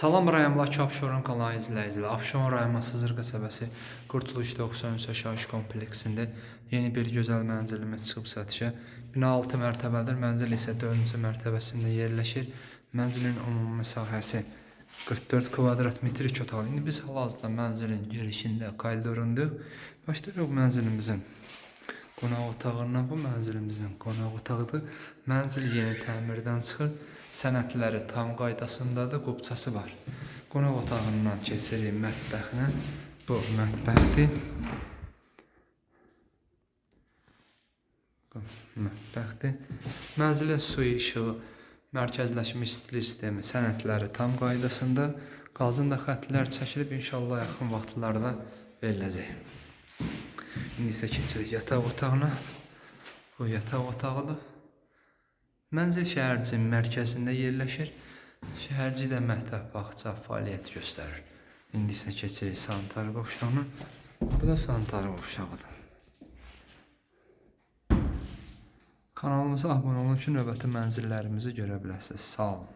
Salam rayonundakı Abşeron kanalı izləyicilər. Abşeron rayonu Sızır qəsəbəsi Qurtuluş 93 yaşayış kompleksində yeni bir gözəl mənzilimiz çıxıb satışa. Bina 6 mərtəbədir, mənzil isə 4-cü mərtəbəsində yerləşir. Mənzilin ümumi sahəsi 44 kvadrat metr iki otaqlı. İndi biz hal-hazırda mənzilin girişində koridorundayıq. Başlayırıq mənzilimizin qonaq otağından. Bu mənzilimizin qonaq otağıdır. Mənzil yeni təmirdən çıxır. Sənədləri tam qaydasındadır, qubçası var. Qonaq otağından keçirik mətbəxinə. Bu mətbəxdir. Bu mətbəxdir. Mənzilin suyu, işığı, mərkəzləşmiş stil sistemi, sənədləri tam qaydasında. Qazın da xəttlər çəkilib inşallah yaxın vaxtlarda veriləcək. İndi isə keçirik yataq otağına. Bu yataq otağıdır. Mənzil şəhərcinin mərkəzində yerləşir. Şəhərcidə məktəb, bağça fəaliyyət göstərir. İndi isə keçirik sanitar qovşağına. Bu da sanitar qovşağıdır. Kanalımıza abunə olun ki, növbəti mənzillərimizi görə biləsiniz. Sağ olun.